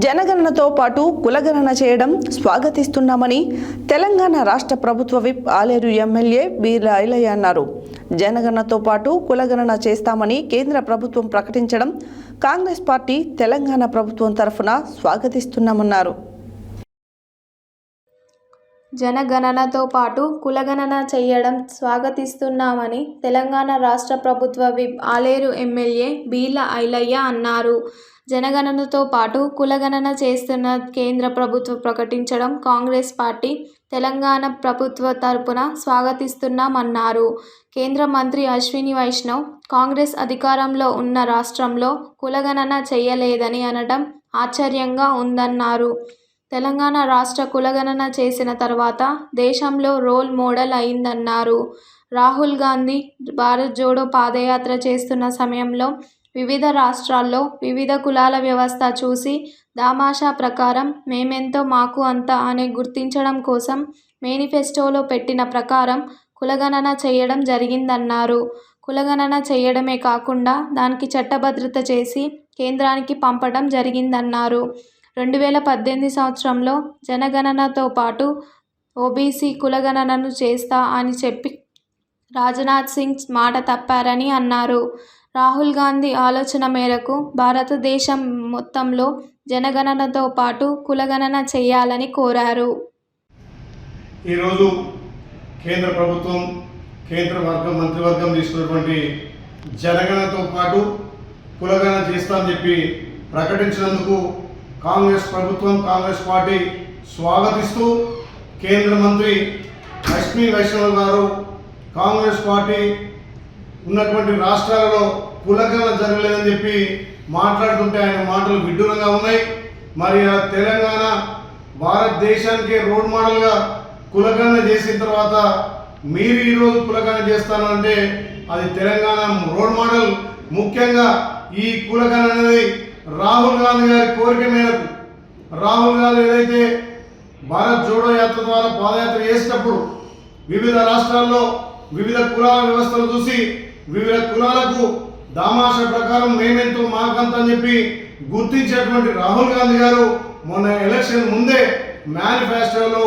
జనగణనతో పాటు కులగణన చేయడం స్వాగతిస్తున్నామని తెలంగాణ రాష్ట్ర ప్రభుత్వ విప్ ఆలేరు ఎమ్మెల్యే వీర ఐలయ్య అన్నారు. జనగణనతో పాటు కులగణన చేస్తామని కేంద్ర ప్రభుత్వం ప్రకటించడం కాంగ్రెస్ పార్టీ తెలంగాణ ప్రభుత్వం తరఫున స్వాగతిస్తున్నామన్నారు. జనగణనతో పాటు కులగణన చేయడం స్వాగతిస్తున్నామని తెలంగాణ రాష్ట్ర ప్రభుత్వ విప్ ఆలేరు ఎమ్మెల్యే బీల ఐలయ్య అన్నారు. జనగణనతో పాటు కులగణన చేస్తున్న కేంద్ర ప్రభుత్వం ప్రకటించడం కాంగ్రెస్ పార్టీ తెలంగాణ ప్రభుత్వ తరపున స్వాగతిస్తున్నామన్నారు. కేంద్ర మంత్రి అశ్విని వైష్ణవ్ కాంగ్రెస్ అధికారంలో ఉన్న రాష్ట్రంలో కులగణన చేయలేదని అనడం ఆశ్చర్యంగా ఉందన్నారు. తెలంగాణ రాష్ట్ర కులగణన చేసిన తర్వాత దేశంలో రోల్ మోడల్ అయిందన్నారు. రాహుల్ గాంధీ భారత్ జోడో పాదయాత్ర చేస్తున్న సమయంలో వివిధ రాష్ట్రాల్లో వివిధ కులాల వ్యవస్థ చూసి దామాషా ప్రకారం మేమెంతో మాకు అంత అని గుర్తించడం కోసం మేనిఫెస్టోలో పెట్టిన ప్రకారం కులగణన చేయడం జరిగిందన్నారు. కులగణన చేయడమే కాకుండా దానికి చట్టభద్రత చేసి కేంద్రానికి పంపడం జరిగిందన్నారు. రెండు వేల పద్దెనిమిది సంవత్సరంలో జనగణనతో పాటు ఓబీసీ కులగణనను చేస్తా అని చెప్పి రాజ్నాథ్ సింగ్ మాట తప్పారని అన్నారు. రాహుల్ గాంధీ ఆలోచన మేరకు భారతదేశం మొత్తంలో జనగణనతో పాటు కులగణన చేయాలని కోరారు. ఈరోజు కేంద్ర ప్రభుత్వం కేంద్ర వర్గం మంత్రివర్గం తీసుకున్నటువంటి జనగణనతో పాటు కులగణన చేస్తామని చెప్పి ప్రకటించినందుకు కాంగ్రెస్ ప్రభుత్వం కాంగ్రెస్ పార్టీ స్వాగతిస్తూ కేంద్ర మంత్రి లక్ష్మీ వైష్ణవ్ గారు కాంగ్రెస్ పార్టీ ఉన్నటువంటి రాష్ట్రాలలో కులగణన జరగలేదని చెప్పి మాట్లాడుతుంటే ఆయన మాటలు విడ్డూరంగా ఉన్నాయి. మరి ఆ తెలంగాణ భారతదేశానికి రోడ్ మోడల్గా కులగణన చేసిన తర్వాత మీరు ఈరోజు కులగణన చేస్తానంటే అది తెలంగాణ రోడ్ మోడల్. ముఖ్యంగా ఈ కులగణన అనేది రాహుల్ గాంధీ గారి కోరిక మేరకు రాహుల్ గాంధీ ఏదైతే భారత్ జోడో యాత్ర ద్వారా పాదయాత్ర చేసినప్పుడు వివిధ రాష్ట్రాల్లో వివిధ కులాల వ్యవస్థలు చూసి వివిధ కులాలకు దామాష ప్రకారం మేమెంతో మాకంత అని చెప్పి గుర్తించేటువంటి రాహుల్ గాంధీ గారు మొన్న ఎలక్షన్ ముందే మేనిఫెస్టోలో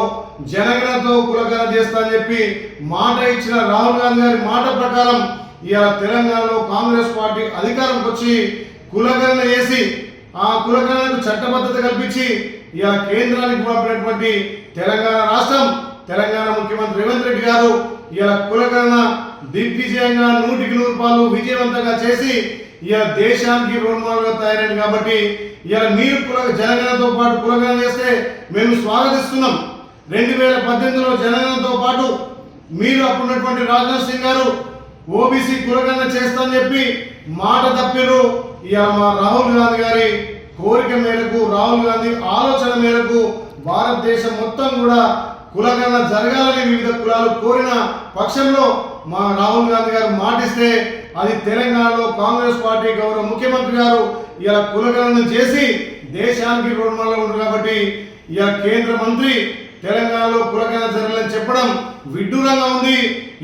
జనగణతో కులగణన చేస్తా అని చెప్పి మాట ఇచ్చిన రాహుల్ గాంధీ గారి మాట ప్రకారం ఇవాళ తెలంగాణలో కాంగ్రెస్ పార్టీ అధికారంకి వచ్చి కులగణన చేసి ఆ కులగణనకు చట్టబద్ధత కల్పించి ఇలా కేంద్రానికి పంపినటువంటి తెలంగాణ రాష్ట్రం తెలంగాణ ముఖ్యమంత్రి రేవంత్ రెడ్డి గారు ఇలా కులగణన దిగ్విజయంగా నూటికి నూరు పాలు విజయవంతంగా చేసి ఇలా దేశానికి రుణమాలుగా తయారైంది కాబట్టి ఇలా మీరు కుల జనగణనతో పాటు కులగణన చేస్తే మేము స్వాగతిస్తున్నాం. రెండు వేల పద్దెనిమిదిలో జనగణనతో పాటు మీరు అప్పుడున్నటువంటి రాజ్నాథ్ సింగ్ గారు ఓబీసీ కులగణన చేస్తామని చెప్పి మాట తప్పిరు ఇవాళ మా రాహుల్ గాంధీ గారి కోరిక మేరకు రాహుల్ గాంధీ ఆలోచన మేరకు భారతదేశం మొత్తం కూడా కులగణన జరగాలని వివిధ కులాలు కోరిన పక్షంలో మా రాహుల్ గాంధీ గారు మాటిస్తే అది తెలంగాణలో కాంగ్రెస్ పార్టీ గౌరవ ముఖ్యమంత్రి గారు ఇలా కులగణన చేసి దేశానికి రోడ్ ఉంది కాబట్టి ఇలా కేంద్ర మంత్రి తెలంగాణలో కులగణన జరగాలని చెప్పడం విడ్డూరంగా ఉంది.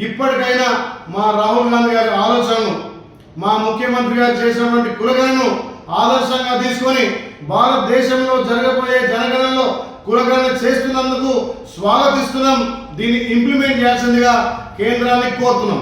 ఇప్పటికైనా మా రాహుల్ గాంధీ గారి ఆలోచన మా ముఖ్యమంత్రి గారు చేసినటువంటి కులగణను ఆదర్శంగా తీసుకొని భారతదేశంలో జరగబోయే జనగణనలో కులగణన చేస్తున్నందుకు స్వాగతిస్తున్నాం. దీన్ని ఇంప్లిమెంట్ చేయాల్సిందిగా కేంద్రాన్ని కోరుతున్నాం.